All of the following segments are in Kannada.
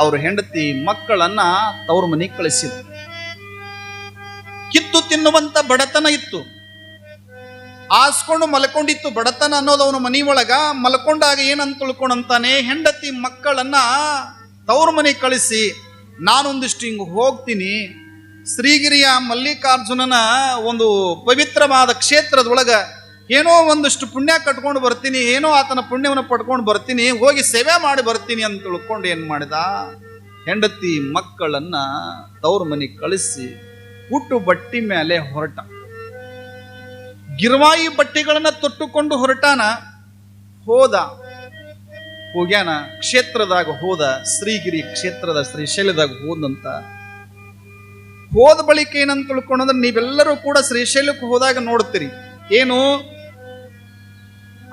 ಅವ್ರ ಹೆಂಡತಿ ಮಕ್ಕಳನ್ನ ತವ್ರ ಮನೆಗೆ ಕಳಿಸಿದ್ರು. ಕಿತ್ತು ತಿನ್ನುವಂತ ಬಡತನ ಇತ್ತು. ಆಸ್ಕೊಂಡು ಮಲ್ಕೊಂಡಿತ್ತು ಬಡತನ ಅನ್ನೋದು ಅವನ ಮನಿ ಒಳಗ ಮಲ್ಕೊಂಡಾಗ ಏನಂತ ತಿಳ್ಕೊಂಡಂತಾನೆ ಹೆಂಡತಿ ಮಕ್ಕಳನ್ನ ತವ್ರ ಮನೆಗೆ ಕಳಿಸಿ, ನಾನೊಂದಿಷ್ಟು ಹಿಂಗೆ ಹೋಗ್ತೀನಿ, ಶ್ರೀಗಿರಿಯ ಮಲ್ಲಿಕಾರ್ಜುನನ ಒಂದು ಪವಿತ್ರವಾದ ಕ್ಷೇತ್ರದೊಳಗ ಏನೋ ಒಂದಷ್ಟು ಪುಣ್ಯ ಕಟ್ಕೊಂಡು ಬರ್ತೀನಿ, ಏನೋ ಆತನ ಪುಣ್ಯವನ್ನು ಪಡ್ಕೊಂಡು ಬರ್ತೀನಿ, ಹೋಗಿ ಸೇವೆ ಮಾಡಿ ಬರ್ತೀನಿ ಅಂತ ತಿಳ್ಕೊಂಡು ಏನು ಮಾಡಿದ? ಹೆಂಡತಿ ಮಕ್ಕಳನ್ನು ತವ್ರ ಮನೆಗೆ ಕಳಿಸಿ ಹುಟ್ಟು ಬಟ್ಟಿ ಮೇಲೆ ಹೊರಟ. ಗಿರ್ವಾಯಿ ಬಟ್ಟೆಗಳನ್ನು ತೊಟ್ಟುಕೊಂಡು ಹೊರಟಾನ. ಹೋದ, ಹೋಗ್ಯಾನ, ಕ್ಷೇತ್ರದಾಗ ಹೋದ, ಶ್ರೀಗಿರಿ ಕ್ಷೇತ್ರದ ಶ್ರೀಶೈಲದಾಗ ಹೋದಂತ. ಹೋದ ಬಳಿಕ ಏನಂತ ತಿಳ್ಕೊಂಡ್ರೆ ನೀವೆಲ್ಲರೂ ಕೂಡ ಶ್ರೀಶೈಲಕ್ಕೆ ಹೋದಾಗ ನೋಡ್ತೀರಿ. ಏನು?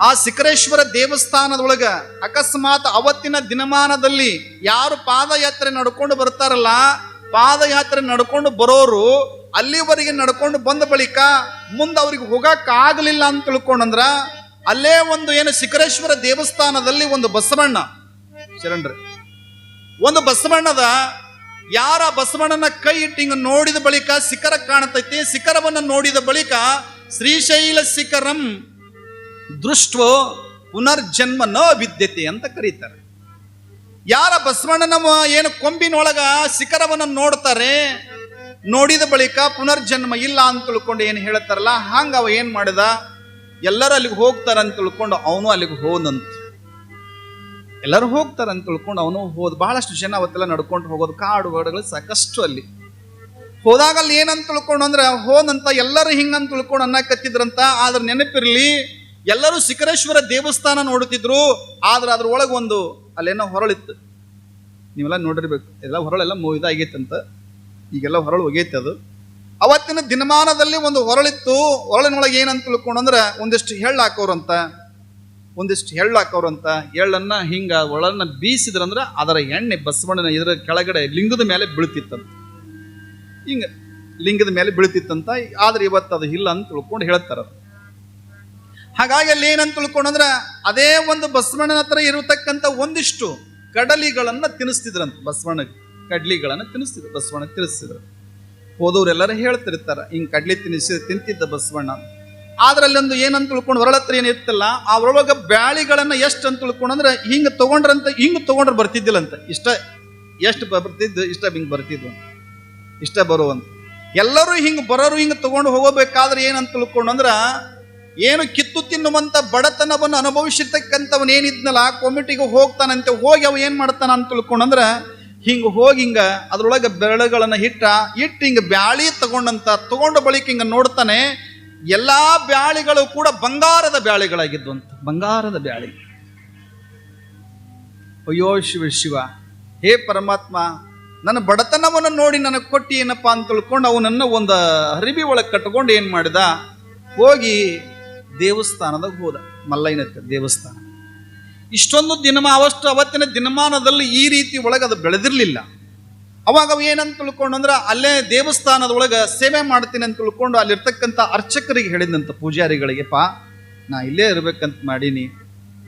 ಆ ಶಿಖರೇಶ್ವರ ದೇವಸ್ಥಾನದೊಳಗ ಅಕಸ್ಮಾತ್ ಅವತ್ತಿನ ದಿನಮಾನದಲ್ಲಿ ಯಾರು ಪಾದಯಾತ್ರೆ ನಡ್ಕೊಂಡು ಬರ್ತಾರಲ್ಲ, ಪಾದಯಾತ್ರೆ ನಡ್ಕೊಂಡು ಬರೋರು ಅಲ್ಲಿವರೆಗೆ ನಡ್ಕೊಂಡು ಬಂದ ಬಳಿಕ ಮುಂದೆ ಅವ್ರಿಗೆ ಹೋಗಕ್ ಆಗಲಿಲ್ಲ ಅಂತ ತಿಳ್ಕೊಂಡಂದ್ರ ಅಲ್ಲೇ ಒಂದು ಏನು ಶಿಖರೇಶ್ವರ ದೇವಸ್ಥಾನದಲ್ಲಿ ಒಂದು ಬಸವಣ್ಣ. ಶರಣ್ರೆ, ಒಂದು ಬಸವಣ್ಣದ ಯಾರ ಬಸವಣ್ಣನ ಕೈ ಇಟ್ಟು ಹಿಂಗ ನೋಡಿದ ಬಳಿಕ ಶಿಖರ ಕಾಣತೈತಿ. ಶಿಖರವನ್ನು ನೋಡಿದ ಬಳಿಕ ಶ್ರೀಶೈಲ ಶಿಖರಂ ದೃಷ್ಟೋ ಪುನರ್ಜನ್ಮ ನ ವಿದ್ಯತೆ ಅಂತ ಕರೀತಾರೆ. ಯಾರ ಬಸವಣ್ಣನ ಏನು ಕೊಂಬಿನೊಳಗ ಶಿಖರವನ್ನು ನೋಡ್ತಾರೆ, ನೋಡಿದ ಬಳಿಕ ಪುನರ್ಜನ್ಮ ಇಲ್ಲ ಅಂತ ತಿಳ್ಕೊಂಡು ಏನು ಹೇಳ್ತಾರಲ್ಲ, ಹಂಗ ಅವ ಏನ್ ಮಾಡಿದ? ಎಲ್ಲರೂ ಅಲ್ಲಿಗೆ ಹೋಗ್ತಾರ ಅಂತ ತಿಳ್ಕೊಂಡು ಅವನು ಅಲ್ಲಿಗೆ ಹೋದಂತ. ಎಲ್ಲರೂ ಹೋಗ್ತಾರ ಅಂತ ತಿಳ್ಕೊಂಡು ಅವನು ಹೋದ, ಬಹಳಷ್ಟು ಜನ ಅವತ್ತೆಲ್ಲ ನಡ್ಕೊಂಡು ಹೋಗೋದು, ಕಾಡು ಗಾಡುಗಳು ಸಾಕಷ್ಟು ಅಲ್ಲಿ. ಹೋದಾಗ ಅಲ್ಲಿ ಏನಂತ ತಿಳ್ಕೊಂಡು ಅಂದ್ರೆ ಹೋದಂತ ಎಲ್ಲರೂ ಹಿಂಗಂತ ತಿಳ್ಕೊಂಡು ಅನ್ನಕತ್ತಿದ್ರಂತ, ಆದ್ರೆ ನೆನಪಿರ್ಲಿ ಎಲ್ಲರೂ ಶಿಖರೇಶ್ವರ ದೇವಸ್ಥಾನ ನೋಡುತ್ತಿದ್ರು, ಆದ್ರೆ ಅದ್ರ ಒಳಗೆ ಒಂದು ಅಲ್ಲೇನೋ ಹೊರಳಿತ್ತು. ನೀವೆಲ್ಲ ನೋಡಿರ್ಬೇಕು ಎಲ್ಲ ಹೊರಳೆಲ್ಲ ಇದಾಗೈತಂತ ಈಗೆಲ್ಲ ಹೊರಳು ಹೋಗೈತೆ ಅದು. ಅವತ್ತಿನ ದಿನಮಾನದಲ್ಲಿ ಒಂದು ಹೊರಳಿತ್ತು. ಹೊರಳಿನೊಳಗೆ ಏನಂತ ತಿಳ್ಕೊಂಡಂದ್ರೆ ಒಂದಿಷ್ಟು ಹೆಳ್ಳು ಹಾಕೋರಂತ, ಒಂದಿಷ್ಟು ಎಳ್ಳು ಹಾಕೋರಂತ. ಎಳ್ಳನ್ನ ಹಿಂಗ ಒಳನ್ನ ಬೀಸಿದ್ರಂದ್ರೆ ಅದರ ಎಣ್ಣೆ ಬಸವಣ್ಣನ ಇದರ ಕೆಳಗಡೆ ಲಿಂಗದ ಮೇಲೆ ಬೀಳ್ತಿತ್ತಂತ. ಹಿಂಗ ಲಿಂಗದ ಮೇಲೆ ಬೀಳ್ತಿತ್ತಂತ. ಆದ್ರೆ ಇವತ್ತು ಅದು ಇಲ್ಲ ಅಂತ ತಿಳ್ಕೊಂಡು ಹೇಳ್ತಾರ ಹಾಗಾಗಿ ಅಲ್ಲಿ ಏನಂತ ತಿಳ್ಕೊಂಡಂದ್ರೆ, ಅದೇ ಒಂದು ಬಸವಣ್ಣನ ಹತ್ರ ಇರತಕ್ಕಂಥ ಒಂದಿಷ್ಟು ಕಡಲಿಗಳನ್ನು ತಿನ್ನಿಸ್ತಿದ್ರಂತ. ಬಸವಣ್ಣ ಕಡ್ಲಿಗಳನ್ನು ತಿನ್ನಿಸ್ತಿದ್ರು, ಬಸವಣ್ಣ ತಿನ್ನಿಸ್ತಿದ್ರು. ಹೋದವರೆಲ್ಲರೂ ಹೇಳ್ತಿರ್ತಾರೆ, ಹಿಂಗೆ ಕಡ್ಲಿ ತಿನ್ನಿಸಿ, ತಿಂತಿದ್ದ ಬಸವಣ್ಣ. ಆದ್ರೆ ಅಲ್ಲೊಂದು ಏನಂತ ತಿಳ್ಕೊಂಡು ಹೊರಳತ್ರ ಆ ಒಳಗ ಬ್ಯಾಳಿಗಳನ್ನ ಎಷ್ಟು ಅಂತ ತಿಳ್ಕೊಂಡ್ರೆ ಹಿಂಗ ತಗೊಂಡ್ರಂತ, ಹಿಂಗೆ ತಗೊಂಡ್ರೆ ಬರ್ತಿದ್ದಿಲ್ಲಂತ. ಇಷ್ಟ ಎಷ್ಟು ಬರ್ತಿದ್ದು, ಇಷ್ಟ ಹಿಂಗೆ ಬರ್ತಿದ್ವು ಇಷ್ಟ ಬರುವಂತ ಎಲ್ಲರೂ ಹಿಂಗೆ ಬರೋರು ಹಿಂಗೆ ತಗೊಂಡು ಹೋಗಬೇಕಾದ್ರೆ ಏನಂತ ತಿಳ್ಕೊಂಡಂದ್ರ ಏನು ಕಿತ್ತು ತಿನ್ನುವಂಥ ಬಡತನವನ್ನು ಅನುಭವಿಸಿರ್ತಕ್ಕಂಥವನೇನಿದ್ನಲ್ಲ ಏನಿದ್ನಲ್ಲ ಕೊಮಿಟಿಗೆ ಹೋಗ್ತಾನಂತೆ, ಹೋಗಿ ಅವ ಏನು ಮಾಡ್ತಾನ ಅಂತ ತಿಳ್ಕೊಂಡಂದ್ರೆ, ಹಿಂಗೆ ಹೋಗಿ ಹಿಂಗೆ ಅದರೊಳಗೆ ಬೆರಳುಗಳನ್ನು ಇಟ್ಟ ಇಟ್ಟು ಹಿಂಗೆ ಬ್ಯಾಳಿ ತಗೊಂಡಂತ, ತಗೊಂಡ ಬಳಿಕ ಹಿಂಗೆ ನೋಡ್ತಾನೆ, ಎಲ್ಲ ಬ್ಯಾಳಿಗಳು ಕೂಡ ಬಂಗಾರದ ಬ್ಯಾಳಿಗಳಾಗಿದ್ವು ಅಂತ ಬಂಗಾರದ ಬ್ಯಾಳಿ. ಅಯ್ಯೋ ಶಿವ ಶಿವ, ಹೇ ಪರಮಾತ್ಮ, ನನ್ನ ಬಡತನವನ್ನು ನೋಡಿ ನನಗೆ ಕೊಟ್ಟಿ ಏನಪ್ಪಾ ಅಂತ ತಿಳ್ಕೊಂಡು ಅವನನ್ನು ಒಂದು ಹರಿಬಿ ಒಳಗೆ ಕಟ್ಕೊಂಡು ಏನು ಮಾಡಿದ, ಹೋಗಿ ದೇವಸ್ಥಾನದಾಗ ಹೋದ ಮಲ್ಲಯ್ಯನ ದೇವಸ್ಥಾನ. ಇಷ್ಟೊಂದು ದಿನಮಾ, ಅವಷ್ಟು ಅವತ್ತಿನ ದಿನಮಾನದಲ್ಲಿ ಈ ರೀತಿ ಒಳಗೆ ಅದು ಬೆಳೆದಿರಲಿಲ್ಲ. ಅವಾಗ ಅವು ಏನಂತ ತಿಳ್ಕೊಂಡು ಅಂದ್ರೆ ಅಲ್ಲೇ ದೇವಸ್ಥಾನದ ಒಳಗೆ ಸೇವೆ ಮಾಡ್ತೀನಿ ಅಂತ ತಿಳ್ಕೊಂಡು ಅಲ್ಲಿರ್ತಕ್ಕಂಥ ಅರ್ಚಕರಿಗೆ ಹೇಳಿದಂತ ಪೂಜಾರಿಗಳಿಗೆ, ಪಾ, ನಾ ಇಲ್ಲೇ ಇರ್ಬೇಕಂತ ಮಾಡೀನಿ.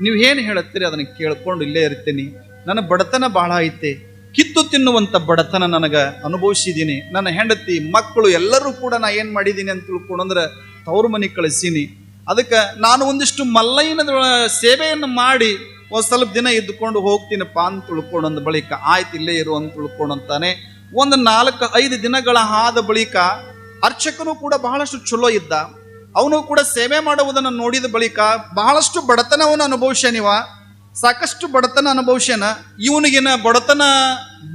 ನೀವು ಏನು ಹೇಳುತ್ತೀರಿ ಅದನ್ನು ಕೇಳ್ಕೊಂಡು ಇಲ್ಲೇ ಇರ್ತೀನಿ. ನನ್ನ ಬಡತನ ಬಹಳ ಐತೆ. ಕಿತ್ತು ತಿನ್ನುವಂಥ ಬಡತನ ನನಗೆ ಅನುಭವಿಸಿದ್ದೀನಿ. ನನ್ನ ಹೆಂಡತಿ, ಮಕ್ಕಳು ಎಲ್ಲರೂ ಕೂಡ ನಾ ಏನು ಮಾಡಿದ್ದೀನಿ ಅಂತ ತಿಳ್ಕೊಂಡು ಅಂದ್ರೆ ತವ್ರ ಮನೆ ಕಳಿಸೀನಿ. ಅದಕ್ಕೆ ನಾನು ಒಂದಿಷ್ಟು ಮಲ್ಲಯ್ಯನ ಸೇವೆಯನ್ನು ಮಾಡಿ ಒಂದು ಸ್ವಲ್ಪ ದಿನ ಇದ್ದುಕೊಂಡು ಹೋಗ್ತೀನಪ್ಪ ಅಂತ ತಿಳ್ಕೊಂಡು ಅಂದ ಬಳಿಕ, ಆಯ್ತು ಇಲ್ಲೇ ಇರು ಅಂತ ತಿಳ್ಕೊಂಡು ಅಂತಾನೆ, ಒಂದು ನಾಲ್ಕು ಐದು ದಿನಗಳ ಆದ ಬಳಿಕ ಅರ್ಚಕನು ಕೂಡ ಬಹಳಷ್ಟು ಚಲೋ ಇದ್ದ. ಅವನು ಕೂಡ ಸೇವೆ ಮಾಡುವುದನ್ನು ನೋಡಿದ ಬಳಿಕ ಬಹಳಷ್ಟು ಬಡತನವನ್ನು ಅನುಭವಿಸ್ಯನಿವ ಸಾಕಷ್ಟು ಬಡತನ ಅನುಭವಿಸ್ಯನ, ಇವನಿಗಿನ ಬಡತನ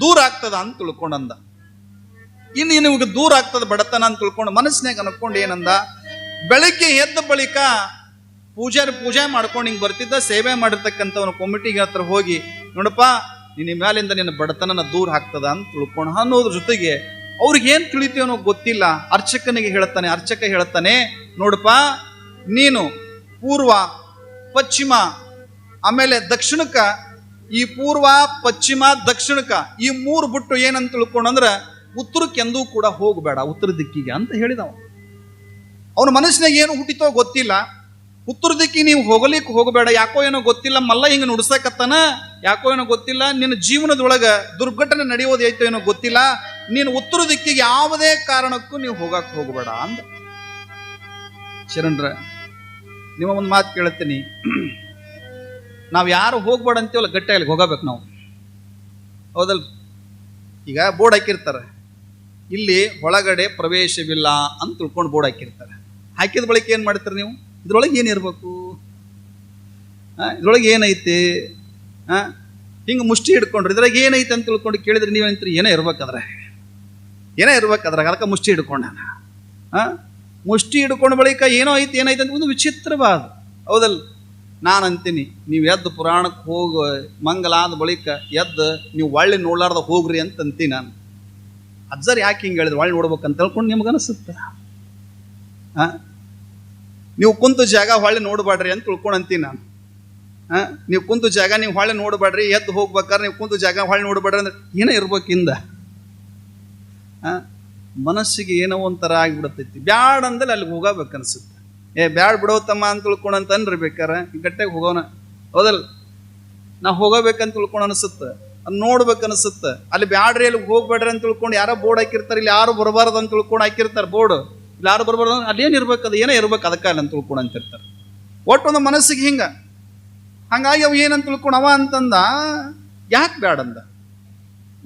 ದೂರ ಆಗ್ತದ ಅಂತ ತಿಳ್ಕೊಂಡಂದ ಇನ್ನು ನಿಮಗೆ ದೂರ ಆಗ್ತದ ಬಡತನ ಅಂತ ತಿಳ್ಕೊಂಡು ಮನಸ್ಸಿನಾಗ ಅನ್ಕೊಂಡು ಏನಂದ ಬೆಳಿಗ್ಗೆ ಎದ್ದ ಬಳಿಕ ಪೂಜಾರಿ ಪೂಜೆ ಮಾಡ್ಕೊಂಡು ಹಿಂಗೆ ಬರ್ತಿದ್ದ, ಸೇವೆ ಮಾಡಿರ್ತಕ್ಕಂಥವನು ಕಮಿಟಿಗೆ ಹತ್ರ ಹೋಗಿ, ನೋಡಪ್ಪ, ನಿನ್ನ ಮ್ಯಾಲಿಂದ ನಿನ್ನ ಬಡತನನ ದೂರ ಹಾಕ್ತದ ಅಂತ ತಿಳ್ಕೊಂಡು, ಅನ್ನೋದ್ರ ಜೊತೆಗೆ ಅವ್ರಿಗೆ ಏನು ತಿಳಿತೀವನೋ ಗೊತ್ತಿಲ್ಲ. ಅರ್ಚಕನಿಗೆ ಹೇಳ್ತಾನೆ, ಅರ್ಚಕ ಹೇಳ್ತಾನೆ, ನೋಡಪ್ಪ, ನೀನು ಪೂರ್ವ, ಪಶ್ಚಿಮ, ಆಮೇಲೆ ದಕ್ಷಿಣಕ್ಕ ಈ ಪೂರ್ವ, ಪಶ್ಚಿಮ ದಕ್ಷಿಣಕ್ಕ ಈ ಮೂರು ಬಿಟ್ಟು ಏನಂತ ತಿಳ್ಕೊಂಡಂದ್ರ ಉತ್ತರಕ್ಕೆಂದೂ ಕೂಡ ಹೋಗಬೇಡ, ಉತ್ತರ ದಿಕ್ಕಿಗೆ ಅಂತ ಹೇಳಿದವ ಅವನ ಮನಸ್ಸಿನಾಗ ಏನು ಹುಟ್ಟಿತೋ ಗೊತ್ತಿಲ್ಲ. ಉತ್ತರ ದಿಕ್ಕಿ ನೀವು ಹೋಗಲಿಕ್ಕೆ ಹೋಗಬೇಡ. ಯಾಕೋ ಏನೋ ಗೊತ್ತಿಲ್ಲ, ಮಲ್ಲ ಹಿಂಗೆ ನುಡ್ಸಕತ್ತಾನ? ಯಾಕೋ ಏನೋ ಗೊತ್ತಿಲ್ಲ, ನಿನ್ನ ಜೀವನದೊಳಗೆ ದುರ್ಘಟನೆ ನಡೆಯೋದು ಐತೋ ಏನೋ ಗೊತ್ತಿಲ್ಲ. ನೀನು ಉತ್ತರ ದಿಕ್ಕಿಗೆ ಯಾವುದೇ ಕಾರಣಕ್ಕೂ ನೀವು ಹೋಗಕ್ಕೆ ಹೋಗಬೇಡ ಅಂದ. ಶರಣ್ರ, ನಿಮ್ಮ ಒಂದು ಮಾತು ಕೇಳ್ತೀನಿ. ನಾವು ಯಾರು ಹೋಗ್ಬೇಡ ಅಂತೀವಲ್ಲ ಇಲ್ಲಿಗೆ ಹೋಗಬೇಕು ನಾವು. ಹೌದಲ್ ಈಗ ಬೋರ್ಡ್ ಹಾಕಿರ್ತಾರೆ. ಇಲ್ಲಿ ಒಳಗಡೆ ಪ್ರವೇಶವಿಲ್ಲ ಅಂತ ತಿಳ್ಕೊಂಡು ಬೋರ್ಡ್ ಹಾಕಿರ್ತಾರೆ. ಹಾಕಿದ ಬಳಿಕ ಏನು ಮಾಡ್ತೀರಿ ನೀವು? ಇದ್ರೊಳಗೆ ಏನಿರ್ಬೇಕು ಇದ್ರೊಳಗೆ ಏನೈತಿ? ಹಾಂ ಹಿಂಗೆ ಮುಷ್ಟಿ ಹಿಡ್ಕೊಂಡ್ರಿ ಇದ್ರಾಗ ಏನೈತೆ ಅಂತ ತಿಳ್ಕೊಂಡು ಕೇಳಿದ್ರೆ ನೀವು ನೀವೇನಂತೀರಿ ಏನೇ ಇರ್ಬೇಕಾದ್ರೆ ಏನೋ ಇರ್ಬೇಕಾದ್ರೆ ಅದಕ್ಕೆ ಮುಷ್ಟಿ ಹಿಡ್ಕೊಂಡ ಹಾಂ ಮುಷ್ಟಿ ಹಿಡ್ಕೊಂಡ ಬಳಿಕ ಏನೋ ಐತೆ, ಏನೈತೆ ಅಂತ ಒಂದು ವಿಚಿತ್ರವಾದ. ಹೌದಲ್ಲ? ನಾನು ಅಂತೀನಿ ನೀವು ಎದ್ದು ಪುರಾಣಕ್ಕೆ ಹೋಗು, ಮಂಗಲ ಆದ ಬಳಿಕ ಎದ್ದು, ನೀವು ಒಳ್ಳೆ ನೋಡ್ಲಾರ್ದ ಹೋಗ್ರಿ ಅಂತ ಅಂತೀನಿ ನಾನು. ಅಜ್ಜರ್ ಯಾಕೆ ಹಿಂಗೆ ಹೇಳಿದ್ರು? ಒಳ್ಳೆ ನೋಡ್ಬೇಕಂತ ಹೇಳ್ಕೊಂಡು ನಿಮ್ಗೆ ಅನಿಸುತ್ತೆ ಹಾಂ ನೀವು ಕುಂತು ಜಾಗ ಹೊಳ್ಳಿ ನೋಡಬೇಡ್ರಿ ಅಂತ ತಿಳ್ಕೊಂಡು ಅಂತೀನಿ ನಾನು. ಹಾಂ? ನೀವು ಕುಂತು ಜಾಗ, ನೀವು ಹೊಳ್ಳಿ ನೋಡಬೇಡ್ರಿ ಎದ್ದು ಹೋಗ್ಬೇಕಾದ್ರೆ ನೀವು ಕುಂತು ಜಾಗ, ಹೊಳ್ಳಿ ನೋಡಬೇಡ್ರಿ ಅಂದ್ರೆ ಏನೋ ಇರ್ಬೇಕಿಂದ ಹಾಂ? ಮನಸ್ಸಿಗೆ ಏನೋ ಒಂಥರ ಆಗಿಬಿಡತೈತಿ. ಬ್ಯಾಡ ಅಂದಲ್ಲಿ ಅಲ್ಲಿಗೆ ಹೋಗಬೇಕು ಅನ್ಸುತ್ತೆ. ಏ, ಬ್ಯಾಡ್ ಅಂತ ತಿಳ್ಕೊಂಡು ಅಂತ ಅನ್ರಿ ಬೇಕಾರ ಗಟ್ಟೆಗೆ ಹೋಗೋಣ. ಹೌದಲ್ಲ? ನಾ ಹೋಗಬೇಕಂತ ತಿಳ್ಕೊಂಡು ಅನಿಸುತ್ತೆ. ಅದು ನೋಡ್ಬೇಕು ಅನಿಸುತ್ತೆ. ಅಲ್ಲಿ ಬ್ಯಾಡ್ರಿ, ಅಲ್ಲಿ ಹೋಗ್ಬೇಡ್ರಿ ಅಂತ ತಿಳ್ಕೊಂಡು ಯಾರೋ ಬೋರ್ಡ್ ಹಾಕಿರ್ತಾರೆ, ಇಲ್ಲಿ ಯಾರು ಬರಬಾರ್ದು ಅಂತ ತಿಳ್ಕೊಂಡು ಹಾಕಿರ್ತಾರೆ ಬೋರ್ಡ್. ಯಾರು ಬರಬಾರ್ದು ಅಲ್ಲೇನು ಇರ್ಬೇಕು, ಅದು ಏನೇ ಇರ್ಬೇಕು, ಅದಕ್ಕೆ ಅಲ್ಲಿ ಅಂತ ತಿಳ್ಕೊಂಡು ಅಂತಿರ್ತಾರೆ ಒಟ್ಟು ಒಂದು ಮನಸ್ಸಿಗೆ ಹಿಂಗ. ಹಂಗಾಗಿ ಅವು ಏನಂತ ತಿಳ್ಕೊಂಡವ ಅಂತಂದ, ಯಾಕೆ ಬೇಡಂದ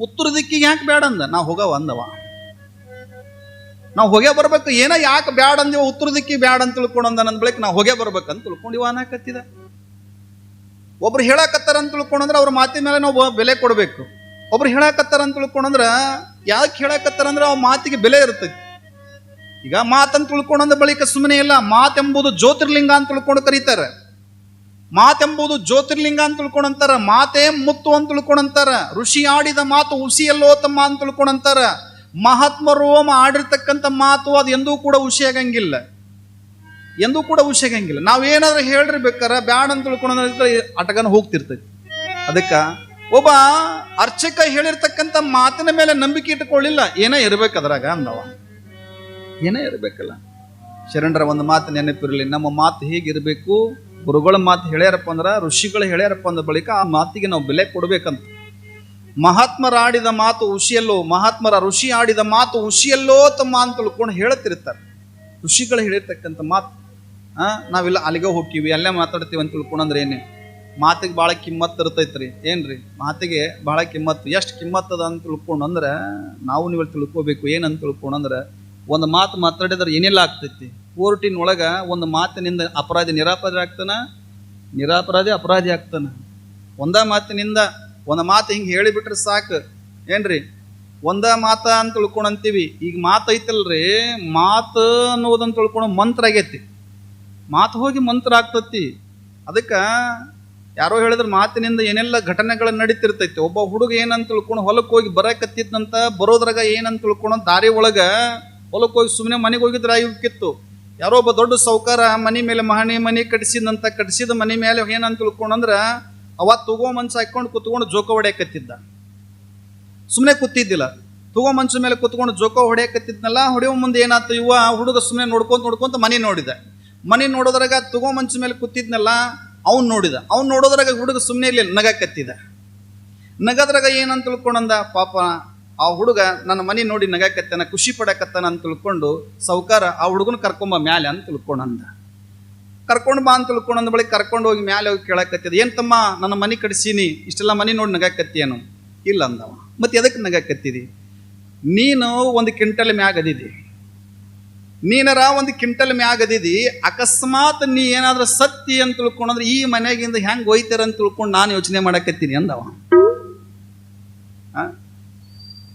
ಉತ್ತರ ದಿಕ್ಕಿಗೆ ಯಾಕೆ ಬೇಡಂದ ಅಂದ? ನಾ ಹೋಗವ ಅಂದವ. ನಾವು ಹೊಗೆ ಬರ್ಬೇಕು, ಏನೋ ಯಾಕೆ ಬ್ಯಾಡ ಅಂದಿವ ಉತ್ತರ ದಿಕ್ಕಿ ಬ್ಯಾಡ ಅಂತ ತಿಳ್ಕೊಂಡು ಅಂದ ನನ್ನ ಬಳಿಕ ನಾವು ಹೊಗೆ ಬರ್ಬೇಕಂತ ತಿಳ್ಕೊಂಡು ಇವ ಅನ್ನಕತ್ತಿದ ಒಬ್ರು ಹೇಳಕತ್ತಾರ ಅಂತ ತಿಳ್ಕೊಂಡಂದ್ರೆ ಅವ್ರ ಮಾತಿನ ಮೇಲೆ ನಾವು ಬೆಲೆ ಕೊಡಬೇಕು. ಒಬ್ರು ಹೇಳಕತ್ತಾರ ಅಂತ ತಿಳ್ಕೊಂಡಂದ್ರ ಯಾಕೆ ಹೇಳಕತ್ತಾರ ಅಂದ್ರೆ ಅವ್ರ ಮಾತಿಗೆ ಬೆಲೆ ಇರ್ತೈತಿ. ಈಗ ಮಾತನ್ನು ತಿಳ್ಕೊಂಡಂದ ಬಳಿಕ ಸುಮ್ಮನೆ ಇಲ್ಲ, ಮಾತೆಂಬುದು ಜ್ಯೋತಿರ್ಲಿಂಗ ಅಂತ ತಿಳ್ಕೊಂಡು ಕರೀತಾರೆ. ಮಾತೆಂಬುದು ಜ್ಯೋತಿರ್ಲಿಂಗ ಅಂತ ತಿಳ್ಕೊಂಡಂತಾರ ಮಾತೆ ಮುತ್ತು ಅಂತ ತಿಳ್ಕೊಂಡಂತಾರ ಋಷಿ ಆಡಿದ ಮಾತು ಹುಸಿಯಲ್ಲೋ ತಮ್ಮ ಅಂತ ತಿಳ್ಕೊಂಡಂತಾರ ಮಹಾತ್ಮರು ಆಡಿರ್ತಕ್ಕಂಥ ಮಾತು ಅದು ಎಂದೂ ಕೂಡ ಹುಷಿ ಆಗಂಗಿಲ್ಲ. ಎಂದೂ ಕೂಡ ಹುಷಿ ಆಗಂಗಿಲ್ಲ. ನಾವೇನಾದ್ರೂ ಹೇಳ್ರಿ ಬೇಕಾರ, ಬ್ಯಾಡ ಅಂತ ತಿಳ್ಕೊಂಡ್ರೆ ಅಟಗನ ಹೋಗ್ತಿರ್ತೈತಿ. ಅದಕ್ಕೆ ಒಬ್ಬ ಅರ್ಚಕ ಹೇಳಿರ್ತಕ್ಕಂಥ ಮಾತಿನ ಮೇಲೆ ನಂಬಿಕೆ ಇಟ್ಕೊಳ್ಳಿಲ್ಲ, ಏನೇ ಇರ್ಬೇಕು ಅದ್ರಾಗ ಅಂದವ. ಏನೋ ಇರಬೇಕಲ್ಲ. ಶರಣರ ಒಂದು ಮಾತು ನೆನಪಿರಲಿ. ನಮ್ಮ ಮಾತು ಹೇಗಿರಬೇಕು? ಗುರುಗಳ ಮಾತು ಹೇಳ್ಯಾರಪ್ಪ ಅಂದ್ರೆ, ಋಷಿಗಳು ಹೇಳ್ಯಾರಪ್ಪ ಅಂದ ಬಳಿಕ ಆ ಮಾತಿಗೆ ನಾವು ಬೆಲೆ ಕೊಡಬೇಕಂತ. ಮಹಾತ್ಮರ ಆಡಿದ ಮಾತು ಹುಷಿಯಲ್ಲೋ ಮಹಾತ್ಮರ ಋಷಿ ಆಡಿದ ಮಾತು ಹುಷಿಯಲ್ಲೋ ತಮ್ಮ ಅಂತ ತಿಳ್ಕೊಂಡು ಹೇಳ್ತಿರ್ತಾರೆ. ಋಷಿಗಳು ಹೇಳಿರ್ತಕ್ಕಂಥ ಮಾತು. ಆ, ನಾವೆಲ್ಲ ಅಲ್ಲಿಗೆ ಹೋಗ್ತೀವಿ, ಅಲ್ಲೇ ಮಾತಾಡ್ತೀವಿ ಅಂತ ಅಂದ್ರೆ ಏನೇ? ಮಾತಿಗೆ ಭಾಳ ಕಿಮ್ಮತ್ತು ಇರ್ತೈತ್ರಿ. ಏನ್ರಿ? ಮಾತಿಗೆ ಭಾಳ ಕಿಮ್ಮತ್ತು. ಎಷ್ಟು ಕಿಮ್ಮತ್ತದ ಅಂತ ತಿಳ್ಕೊಂಡು ಅಂದ್ರೆ, ನಾವು ನೀವು ತಿಳ್ಕೊಬೇಕು, ಏನಂತ ತಿಳ್ಕೊಂಡಂದ್ರೆ ಒಂದು ಮಾತು ಮಾತಾಡಿದ್ರೆ ಏನೆಲ್ಲ ಆಗ್ತೈತಿ? ಕೋರ್ಟಿನೊಳಗೆ ಒಂದು ಮಾತಿನಿಂದ ಅಪರಾಧಿ ನಿರಾಪರಾಧಿ ಆಗ್ತಾನೆ? ನಿರಾಪರಾಧಿ ಅಪರಾಧಿ ಆಗ್ತಾನೆ? ಒಂದ ಮಾತಿನಿಂದ ಒಂದು ಮಾತು ಹಿಂಗೆ ಹೇಳಿಬಿಟ್ರೆ ಸಾಕು. ಏನ್ರಿ? ಒಂದ ಮಾತ ಅಂತ ತಿಳ್ಕೊಂಡು ಅಂತೀವಿ. ಈಗ ಮಾತು ಐತಲ್ರಿ? ಮಾತು ಅನ್ನೋದನ್ನು ತಿಳ್ಕೊಳೋ ಮಂತ್ರ ಆಗೈತಿ. ಮಾತು ಹೋಗಿ ಮಂತ್ರ ಆಗ್ತತಿ. ಅದಕ್ಕೆ ಯಾರೋ ಹೇಳಿದ್ರೆ ಮಾತಿನಿಂದ ಏನೆಲ್ಲ ಘಟನೆಗಳು ನಡೀತಿರ್ತೈತಿ? ಒಬ್ಬ ಹುಡುಗ ಏನಂತ ತಿಳ್ಕೊಂಡು ಹೊಲಕ್ಕೆ ಹೋಗಿ ಬರಕತ್ತಿದ್ದಂತ ಬರೋದ್ರಾಗ ಏನಂತ ತಿಳ್ಕೊಂಡು ದಾರಿ ಒಳಗೆ ಹೊಲಕ್ಕೆ ಹೋಗಿ ಸುಮ್ಮನೆ ಮನೆಗೆ ಹೋಗಿದ್ರೆ ಕಿತ್ತು. ಯಾರೋ ಒಬ್ಬ ದೊಡ್ಡ ಸೌಕಾರ ಮನೆ ಮೇಲೆ ಮಹಣಿ ಮನೆ ಕಟ್ಸಿದಂತ ಕಟ್ಸಿದ ಮನೆ ಮೇಲೆ ಏನಂತ ತಿಳ್ಕೊಂಡಂದ್ರ ಅವ ತಗೋ ಮನ್ಸು ಹಾಕೊಂಡು ಕುತ್ಕೊಂಡು ಜೋಕ ಹೊಡೆಯಕತ್ತಿದ್ದ. ಸುಮ್ಮನೆ ಕೂತಿದ್ದಿಲ್ಲ. ತಗೋ ಮನ್ಸು ಮೇಲೆ ಕುತ್ಕೊಂಡು ಜೋಕ ಹೊಡೆಯಕತ್ತಿದ್ನಲ್ಲ, ಹೊಡೆಯೋ ಮುಂದೆ ಏನಾಯ್ತು ಇವ ಹುಡುಗ ಸುಮ್ಮನೆ ನೋಡ್ಕೊಂತ ನೋಡ್ಕೊಂತ ಮನೆ ನೋಡಿದ. ಮನೆ ನೋಡೋದ್ರಾಗ ತಗೋ ಮನ್ಸು ಮೇಲೆ ಕೂತಿದ್ನಲ್ಲ, ಅವ್ನು ನೋಡಿದ. ಅವ್ನು ನೋಡೋದ್ರಾಗ ಹುಡುಗ ಸುಮ್ಮನೆ ಇಲ್ಲಿ ನಗಕತ್ತಿದ. ನಗದ್ರಾಗ ಏನಂತ ತಿಳ್ಕೊಂಡಂದ, ಪಾಪ ಆ ಹುಡುಗ ನನ್ನ ಮನೆ ನೋಡಿ ನಗಕತ್ತಾನ, ಖುಷಿ ಪಡಕತ್ತಾನ ಅಂತ ತಿಳ್ಕೊಂಡು ಸೌಕಾರ ಆ ಹುಡುಗನ ಕರ್ಕೊಂಬ ಮ್ಯಾಲೆ ಅಂತ ತಿಳ್ಕೊಂಡಂದ. ಕರ್ಕೊಂಡು ಬಾ ಅಂತ ತಿಳ್ಕೊಂಡಂದ ಬಳಿ ಕರ್ಕೊಂಡು ಹೋಗಿ ಮ್ಯಾಲೆ ಹೋಗಿ ಕೇಳಕತ್ತಿದ, ಏನು ತಮ್ಮ ನನ್ನ ಮನೆ ಕಡಿಸೀನಿ ಇಷ್ಟೆಲ್ಲ ಮನೆ ನೋಡಿ ನಗಾಕತ್ತೇನು ಇಲ್ಲ ಅಂದವ ಮತ್ತೆ ಎದಕ್ಕೆ ನಗಾಕತ್ತಿದಿ? ನೀನು ಒಂದು ಕ್ವಿಂಟಲ್ ಮ್ಯಾಗ ಅದಿದಿ. ನೀನರ ಒಂದು ಕ್ವಿಂಟಲ್ ಮ್ಯಾಗ ಅದಿದಿ, ಅಕಸ್ಮಾತ್ ನೀ ಏನಾದ್ರೂ ಸತ್ತಿ ಅಂತ ತಿಳ್ಕೊಂಡಂದ್ರೆ ಈ ಮನೆಗಿಂದ ಹೆಂಗ್ ಹೋಯ್ತಾರ ಅಂತ ತಿಳ್ಕೊಂಡು ನಾನು ಯೋಚನೆ ಮಾಡಕತ್ತೀನಿ ಅಂದವ?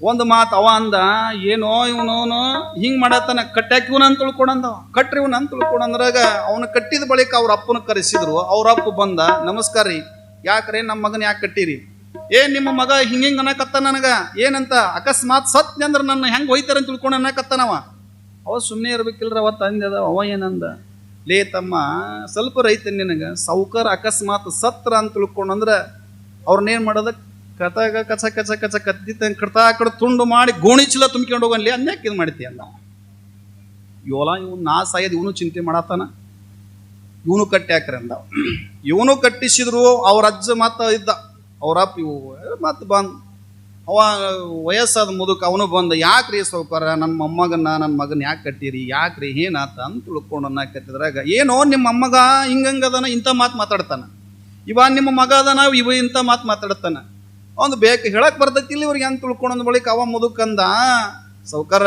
ಒಂದು ಮಾತು ಅವ ಅಂದ, ಏನೋ ಇವನು ಹಿಂಗ್ ಕಟ್ಟಾಕಿ ಕಟ್ಟಾಕಿವನ ಅಂತ ತಿಳ್ಕೊಂಡಂದ ಕಟ್ರಿ ಇವನ ಅಂತ ತಿಳ್ಕೊಂಡಂದ್ರಾಗ ಅವನು ಕಟ್ಟಿದ ಬಳಿಕ ಅವ್ರ ಅಪ್ಪನ ಕರೆಸಿದ್ರು. ಅವ್ರ ಅಪ್ಪ ಬಂದ ನಮಸ್ಕಾರ ರೀ ಯಾಕ್ರೆ ನಮ್ಮ ಮಗನ ಯಾಕೆ ಕಟ್ಟಿರಿ? ಏ, ನಿಮ್ಮ ಮಗ ಹಿಂಗ ಹಿಂಗೆ ಅನ್ನಕತ್ತ ನನಗೆ? ಏನಂತ? ಅಕಸ್ಮಾತ್ ಸತ್ಯ ಅಂದ್ರೆ ನನ್ನ ಹೆಂಗ್ ಹೋಯ್ತಾರೆ ಅಂತ ತಿಳ್ಕೊಂಡು ಅನ್ನಕತ್ತಾನವ ಅವ. ಸುಮ್ಮನೆ ಇರ್ಬೇಕಿಲ್ರ, ಅವ ಅಂದದ ಅವ ಏನಂದ? ಲೇ ತಮ್ಮ, ಸ್ವಲ್ಪ ರೈತ ನಿನಗ, ಸೌಕರ್ ಅಕಸ್ಮಾತ್ ಸತ್ರ ಅಂತ ತಿಳ್ಕೊಂಡಂದ್ರ ಅವ್ರನ್ನೇನ್ ಮಾಡೋದ ಕತಾಗ ಕಚ ಕಚ ಕಚ ಕತ್ತಿ ಕಡ್ತಾ ಕಡೆ ತುಂಡು ಮಾಡಿ ಗೋಣಿ ತುಂಬಿಕೊಂಡು ಹೋಗನ್ಲಿ ಅನ್ಯಾಕೆ ಇದು ಮಾಡ್ತೀಯ ಅಲ್ಲ? ಯೋಲ ಇವನು ನಾ ಸಾಯದ್ ಇವನು ಚಿಂತೆ ಮಾಡತ್ತಾನ? ಇವನು ಕಟ್ಟಿ ಅಂದ ಇವನು ಕಟ್ಟಿಸಿದ್ರು ಅವ್ರ ಅಜ್ಜ ಮತ್ತ ಇದ್ದ. ಅವ್ರ ಅಪ್ಪ ಇವು ಮತ್ತೆ ಬಂದ್. ಅವ ವಯಸ್ಸಾದ ಮುದುಕ ಅವನು ಬಂದ, ಯಾಕ್ರಿ ಸೌಕರ ನನ್ನ ಮೊಮ್ಮಗನ್ನ ನನ್ನ ಮಗನ ಯಾಕೆ ಕಟ್ಟಿರಿ? ಯಾಕ್ರಿ? ಏನಾತ? ಅಂತ ತಿಳ್ಕೊಂಡು ಅನ್ನಕತ್ತಿದ್ರಾಗ ಏನೋ ನಿಮ್ಮ ಮೊಮ್ಮಗ ಹಿಂಗಂಗದನ ಇಂಥ ಮಾತು ಮಾತಾಡ್ತಾನ. ಇವ ನಿಮ್ಮ ಮಗ ಅದನ, ಇವ ಇಂಥ ಮಾತು ಮಾತಾಡ್ತಾನ. ಒಂದು ಬೇಕು ಹೇಳಕ್ ಬರ್ತೈತಿ, ಇಲ್ಲಿ ಇವ್ರಿಗೆ ಅಂತ ತಿಳ್ಕೊಂಡ್ ಬಳಿಕ ಅವ ಮುದುಕಂದ, ಸೌಕರ,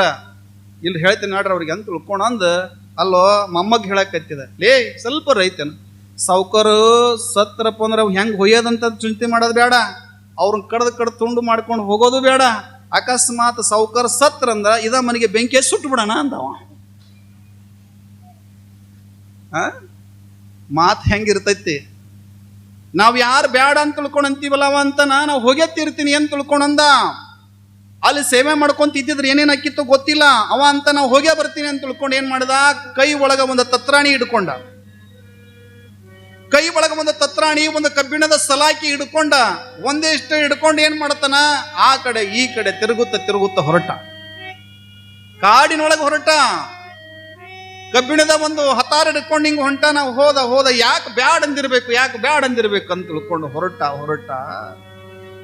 ಇಲ್ಲಿ ಹೇಳ್ತೀನಿ ನೋಡ್ರಿ ಅವ್ರಿಗೆ ಅಂತ ತಿಳ್ಕೊಂಡ್ ಅಲ್ಲೋ ಮೊಮ್ಮಗ್ ಹೇಳಕತ್ತಿದ, ಲೇ ಸ್ವಲ್ಪ ರೈತನ, ಸೌಕರ್ ಸತ್ರಪ್ಪ ಅಂದ್ರೆ ಅವ್ ಹೆಂಗ್ ಹೊಯ್ಯೋದಂತ ಚಿಂತೆ ಮಾಡೋದು ಬೇಡ ಅವ್ರನ್ನ ಕಡ್ದು ಕಡ್ದು ತುಂಡು ಮಾಡ್ಕೊಂಡು ಹೋಗೋದು ಬೇಡ, ಅಕಸ್ಮಾತ್ ಸೌಕರ್ ಸತ್ರ ಅಂದ್ರ ಇದ ಮನೆಗೆ ಬೆಂಕಿ ಸುಟ್ಟು ಬಿಡೋಣ ಅಂದವ. ಮಾತು ಹೆಂಗಿರ್ತೈತಿ ನಾವ್ ಯಾರು ಬೇಡ ಅಂತ ತಿಳ್ಕೊಂಡು ಅಂತೀವಲ್ಲ ನಾನು ನಾವು ಹೋಗ್ಯತ್ತಿರ್ತೀನಿ ಅಂತ ತಿಳ್ಕೊಂಡಂದ. ಅಲ್ಲಿ ಸೇವೆ ಮಾಡ್ಕೊಂತ ಇದ್ದಿದ್ರೆ ಏನೇನ್ ಹಾಕಿತ್ತು ಗೊತ್ತಿಲ್ಲ. ಅವ ಅಂತ ನಾವು ಹೋಗೇ ಬರ್ತೀನಿ ಅಂತ ತಿಳ್ಕೊಂಡು ಏನು ಮಾಡ್ದ? ಕೈ ಒಳಗ ಒಂದು ತತ್ರಾಣಿ ಹಿಡ್ಕೊಂಡ. ಕೈ ಒಳಗ ಒಂದು ತತ್ರಾಣಿ, ಒಂದು ಕಬ್ಬಿಣದ ಸಲಾಕಿ ಹಿಡ್ಕೊಂಡ. ಒಂದಿಷ್ಟು ಹಿಡ್ಕೊಂಡು ಏನು ಮಾಡ್ತಾನ? ಆ ಕಡೆ, ಈ ಕಡೆ ತಿರುಗುತ್ತ ತಿರುಗುತ್ತ ಹೊರಟ. ಕಾಡಿನೊಳಗೆ ಹೊರಟ. ಕಬ್ಬಿಣದ ಒಂದು ಹತಾರ ಹಿಡ್ಕೊಂಡು ಹಿಂಗೆ ಹೊಂಟ ನಾವು ಹೋದ ಹೋದ, ಯಾಕೆ ಬ್ಯಾಡ್ ಅಂದಿರ್ಬೇಕು, ಯಾಕೆ ಬ್ಯಾಡ್ ಅಂದಿರ್ಬೇಕು ಅಂತ ತಿಳ್ಕೊಂಡು ಹೊರಟ ಹೊರಟ.